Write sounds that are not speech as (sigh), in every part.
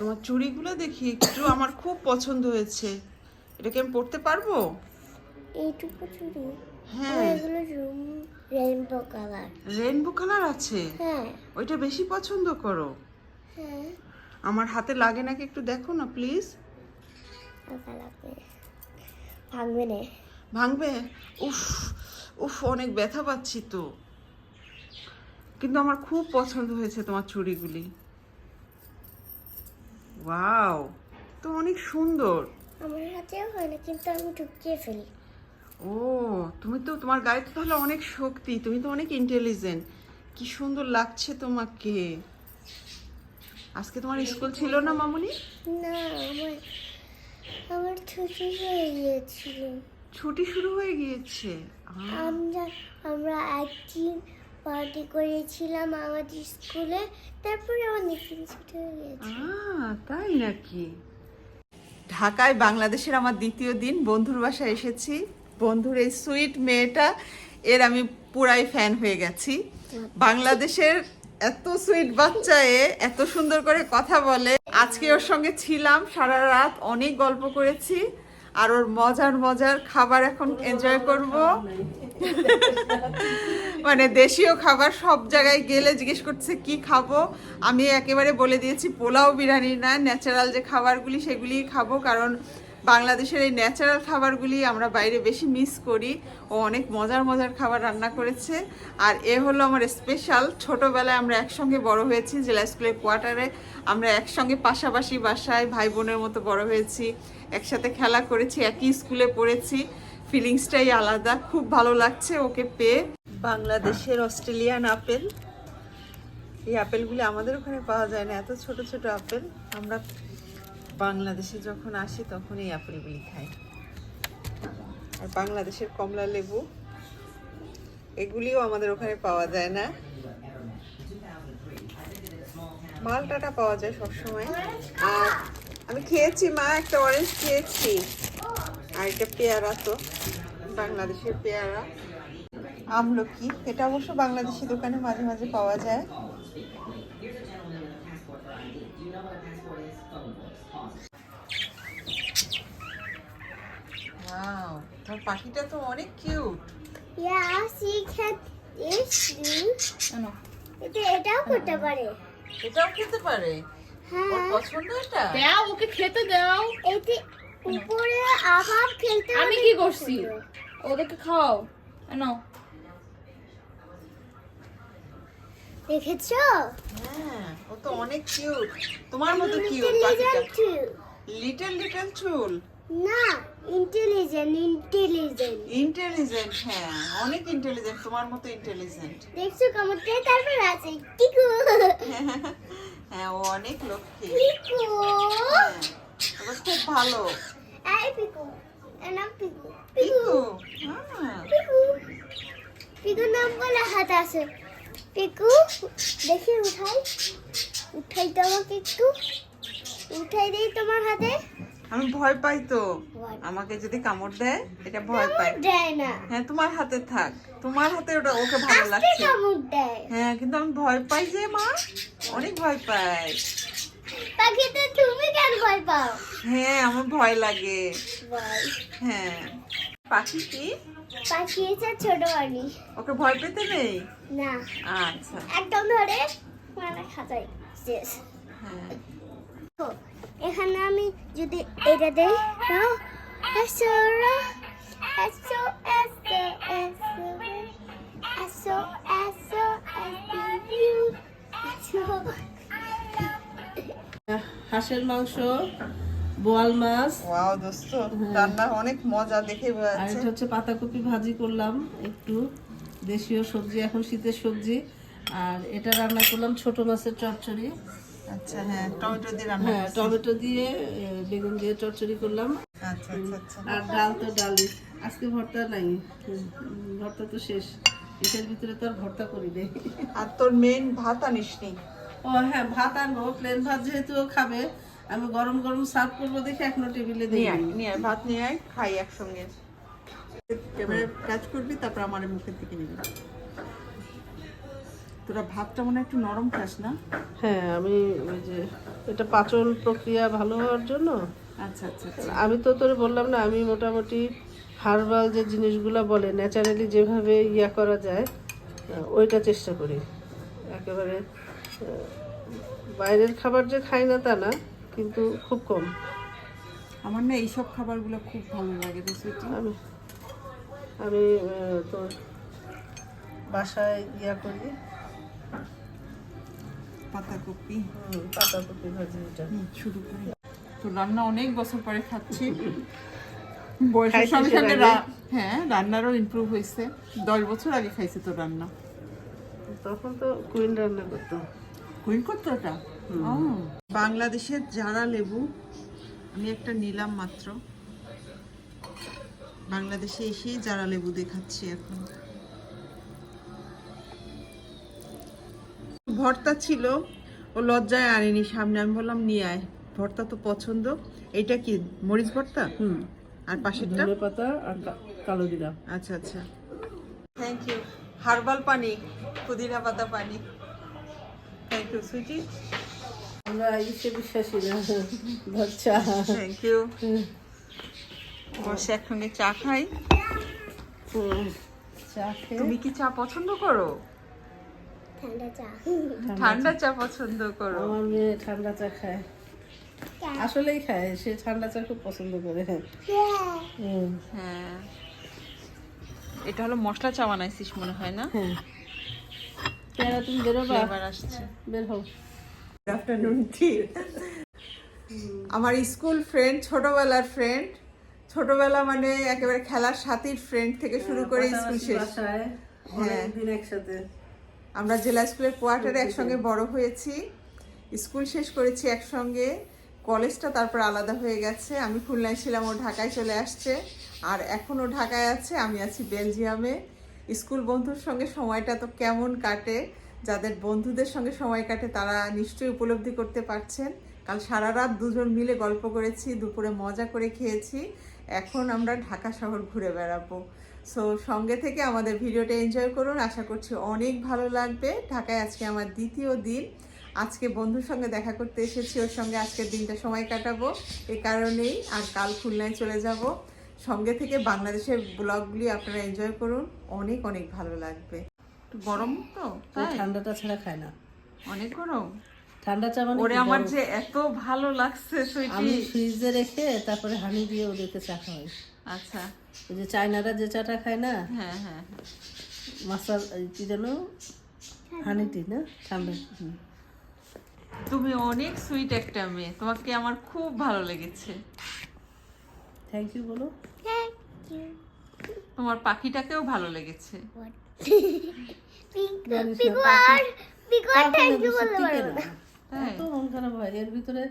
তোমার চুড়িগুলো দেখি একটু আমার খুব পছন্দ হয়েছে। এটাকে আমি পরতে পারব? এইটুকু চুড়ি। হ্যাঁ। এগুলো রেইনবো কালার রেনবো কালার আছে? হ্যাঁ। ওইটা বেশি পছন্দ করো। হ্যাঁ। আমার হাতে লাগে নাকি একটু দেখো না প্লিজ ভাঙবে না। ভাঙবে? উফ উফ অনেক ব্যথা পাচ্ছি তো। কিন্তু আমার খুব পছন্দ হয়েছে তোমার চুড়িগুলি। ওয়াও তো অনেক সুন্দর। আমার হাতেও হয় না কিন্তু আমি ঢুকিয়ে ফেলি। ও তুমি তো তোমার গায়ে তো তাহলে অনেক শক্তি তুমি তো অনেক ইন্টেলিজেন্ট কি সুন্দর লাগছে তোমাকে। আজকে তোমার স্কুল ছিল না মামুনি? না আমার আমার ছুটি হয়ে গিয়েছিল। ছুটি শুরু হয়ে গিয়েছে। আমরা আমরা একদিন পার্টি করেছিলাম আমাদের স্কুলে তারপরে অনেকদিন ছুটি হয়ে আহ, তাই নাকি? ঢাকায় বাংলাদেশের আমার দ্বিতীয় দিন বন্ধুর বাসায় এসেছি। বন্ধুর এই সুইট মেয়েটা এর আমি পুরাই ফ্যান হয়ে গেছি। বাংলাদেশের এত সুইট বাচ্চা এ এত সুন্দর করে কথা বলে। আজকে ওর সঙ্গে ছিলাম সারা রাত অনেক গল্প করেছি। আর ওর মজার মজার খাবার এখন এনজয় করব। মানে দেশীয় খাবার সব জায়গায় গেলে জিজ্ঞেস করছে, কি খাব? আমি একেবারে বলে দিয়েছি, পোলাও বিরিয়ানি না ন্যাচারাল যে খাবারগুলি সেগুলি খাব, কারণ বাংলাদেশের এই ন্যাচারাল খাবারগুলি আমরা বাইরে বেশি মিস করি। ও অনেক মজার মজার খাবার রান্না করেছে। আর এ হলো আমার স্পেশাল ছোটোবেলায় আমরা একসঙ্গে বড় হয়েছি, জেলা স্কুলের কোয়ার্টারে আমরা একসঙ্গে পাশাপাশি বাসায় ভাই বোনের মতো বড় হয়েছি, একসাথে খেলা করেছি, একই স্কুলে পড়েছি। ফিলিংসটাই আলাদা। খুব ভালো লাগছে ওকে পেয়ে। বাংলাদেশের অস্ট্রেলিয়ান আপেল। এই আপেলগুলি আমাদের ওখানে পাওয়া যায় না এত ছোট ছোট আপেল। আমরা বাংলাদেশে যখন আসি তখন এই আপেলগুলি খাই। আর বাংলাদেশের কমলা লেবু এগুলিও আমাদের ওখানে পাওয়া যায় না। মালটাটা পাওয়া যায় সবসময়। আর আমি খেয়েছি মা একটা অরেঞ্জ খেয়েছি। আর এটা পেয়ারা তো বাংলাদেশের পেয়ারা। আমলকি এটা অবশ্য বাংলাদেশি দোকানে মাঝে মাঝে পাওয়া যায়। ওয়াও তোমার পাখিটা তো অনেক কিউট ইয়া এটাও করতে পারে। এটাও খেতে পারে? ওর হ্যাঁ পছন্দ এটা? ওকে খেতে দাও। এতে উপরে আবার খেলতে আমি কি করছি। ওদেরকে খাও নাও। দেখেছ? হ্যাঁ ও তো অনেক কিউট তোমার মতো কিউট পাখিটা লিটল লিটল চুল। না ইন্টেলিজেন্ট ইন্টেলিজেন্ট ইন্টেলিজেন্ট হ্যাঁ অনেক ইন্টেলিজেন্ট তোমার মতো ইন্টেলিজেন্ট দেখছ কেমনটা তারপর আছে টিকু। হ্যাঁ ও অনেক লক্ষ্মী। হ্যাঁ খুব ভালো। এই পিকু এর নাম পিকু। পিকু? পিকু। হ্যাঁ। নাম বলে হাত আছে। পিকু দেখি উঠাই। উঠাই তো আমাকে একটু। উঠাই দেই তোমার হাতে। আমি ভয় পাই তো। আমাকে যদি কামড় দেয় এটা ভয় পাই। দেয় না। হ্যাঁ তোমার হাতে থাক। তোমার হাতে ওটা ওকে ভালো লাগছে। কামড় দেয়। হ্যাঁ কিন্তু আমি ভয় পাই যে মা। অনেক ভয় পাই। ভয় পাও হ্যাঁ আমার ভয় লাগে হ্যাঁ পাখি কি পাখি এসে ছোট বাড়ি ওকে ভয় পেতে নেই না আচ্ছা একদম ধরে মানে খাতাই শেষ হ্যাঁ তো, এখানে আমি যদি এটা দেই এসো এসো এসো এসো এসো এসো এসো হাঁসের মাংস বোয়াল মাছ। ওয়াও দোস্ত রান্না অনেক মজা দেখে আর এটা হচ্ছে পাতাকপি ভাজি করলাম একটু। দেশীয় সবজি এখন শীতের সবজি। আর এটা রান্না করলাম ছোট মাছের চচ্চড়ি। আচ্ছা হ্যাঁ টমেটো দিয়ে রান্না হ্যাঁ টমেটো দিয়ে বেগুন দিয়ে চচ্চড়ি করলাম। আচ্ছা আচ্ছা আচ্ছা। আর ডাল তো ডালই। আজকে ভর্তা নাই। ভর্তা তো শেষ। এটার ভিতরে তো আর ভর্তা করি নেই আর তোর মেন ভাত আনিস নি ও হ্যাঁ ভাত আনব প্লেন ভাত যেহেতু খাবে আমি গরম গরম সার্ভ করব দেখে এখনও টেবিলে দিই নিয়ে ভাত নিয়ে আয় খাই একসঙ্গে। ক্যামেরা কাজ করবি তারপর আমার মুখের দিকে নিবি। তোরা ভাতটা মনে একটু নরম খাস না? হ্যাঁ আমি ওই যে এটা পাচন প্রক্রিয়া ভালো হওয়ার জন্য। আচ্ছা আচ্ছা আচ্ছা। আমি তো তোরে বললাম না আমি মোটামুটি হার্বাল যে জিনিসগুলো বলে ন্যাচারালি যেভাবে ইয়া করা যায় ওইটা চেষ্টা করি। একেবারে বাইরের খাবার যে খাই না তা না কিন্তু খুব কম। আমার না এইসব খাবারগুলো খুব ভালো লাগে আমি আমি তোর বাসায় ইয়া করি। পাতাকপি। পাতাকপি ভাজি এটা। শুরু করি। তো রান্না অনেক বছর পরে খাচ্ছি। (laughs) বয়সের সঙ্গে সঙ্গে হ্যাঁ রান্নারও ইমপ্রুভ হয়েছে। দশ বছর আগে খাইছে তো রান্না। তখন তো কুইন রান্না করতো বাংলাদেশের জারা লেবু আমি একটা নিলাম মাত্র। বাংলাদেশে এসেই জারা লেবু দিয়ে খাচ্ছি এখন। ভর্তা ছিল ও লজ্জায় আনেনি সামনে আমি বললাম নিয়ে আয়। ভর্তা তো পছন্দ। এটা কি মরিচ ভর্তা? হুম। আর পাশেরটা? ধনে পাতা আর কালো দিলাম আচ্ছা আচ্ছা। থ্যাংক ইউ হার্বাল পানি পুদিনা পাতা পানি। থ্যাংক ইউ সুইটি আমরা ইসে বিশ্বাসী না। বাচ্চা থ্যাংক ইউ বসে একসঙ্গে চা খাই। তুমি কি চা পছন্দ করো? ঠান্ডা চা। পছন্দ করো। আমার মেয়ে ঠান্ডা চা খায়। আসলেই খায়। সে ঠান্ডা চা খুব পছন্দ করে। হ্যাঁ। হ্যাঁ। এটা হলো মশলা চা বানাইছিস মনে হয় না? হ্যাঁ। পেয়ারা তুমি বেরোবা এবার আসছে। বের হও। আফটারনুন টি আমার স্কুল ফ্রেন্ড ছোটবেলার ফ্রেন্ড ছোটবেলা মানে একেবারে খেলার সাথীর ফ্রেন্ড থেকে শুরু করে স্কুল শেষ। অনেকদিন একসাথে। আমরা জেলা স্কুলের কোয়ার্টারে একসঙ্গে বড় হয়েছি। স্কুল শেষ করেছি একসঙ্গে। কলেজটা তারপর আলাদা হয়ে গেছে। আমি খুলনায় ছিলাম ও ঢাকায় চলে আসছে। আর এখনও ঢাকায় আছে আমি আছি বেলজিয়ামে। স্কুল বন্ধুর সঙ্গে সময়টা তো কেমন কাটে? যাদের বন্ধুদের সঙ্গে সময় কাটে, তারা নিশ্চয়ই উপলব্ধি করতে পারছেন। কাল সারা রাত দুজন মিলে গল্প করেছি, দুপুরে মজা করে খেয়েছি। এখন আমরা ঢাকা শহর ঘুরে বেড়াবো। সো, সঙ্গে থেকে আমাদের ভিডিওটা এনজয় করুন। আশা করছি অনেক ভালো লাগবে। ঢাকায় আজকে আমার দ্বিতীয় দিন। আজকে বন্ধুর সঙ্গে দেখা করতে এসেছি, ওর সঙ্গে আজকের দিনটা সময় কাটাবো। এ কারণেই আর কাল খুলনায় চলে যাব। সঙ্গে থেকে বাংলাদেশের ব্লগগুলি আপনারা এনজয় করুন। অনেক অনেক ভালো লাগবে। একটু গরম তো ঠান্ডাটা ছাড়া খায় না। অনেক গরম? ঠান্ডা চা মানে ওরে আমার যে এত ভালো লাগছে সুইটি আমি ফ্রিজে রেখে তারপরে হানি দিয়ে ওদেরকে চা খাওয়াই। আচ্ছা। ওই যে চায়নারা যে চাটা খায় না হ্যাঁ হ্যাঁ। মাসাল কি যেন? হানি টি না? ঠান্ডা। তুমি অনেক সুইট একটা মেয়ে। তোমাকে আমার খুব ভালো লেগেছে। থ্যাংক ইউ বলো। থ্যাংক ইউ তোমার পাখিটাকেও ভালো লেগেছে? (laughs) এত মন খারাপ হয়। এর ভিতরে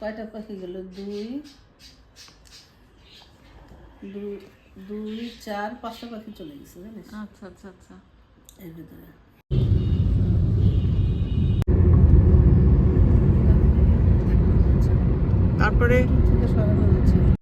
কয়টা পাখি গেল? দুই দুই- দুই চার পাঁচটা পাখি চলে গেছে জানিস? আচ্ছা আচ্ছা আচ্ছা। এর ভিতরে। তারপরে সরানো হচ্ছে।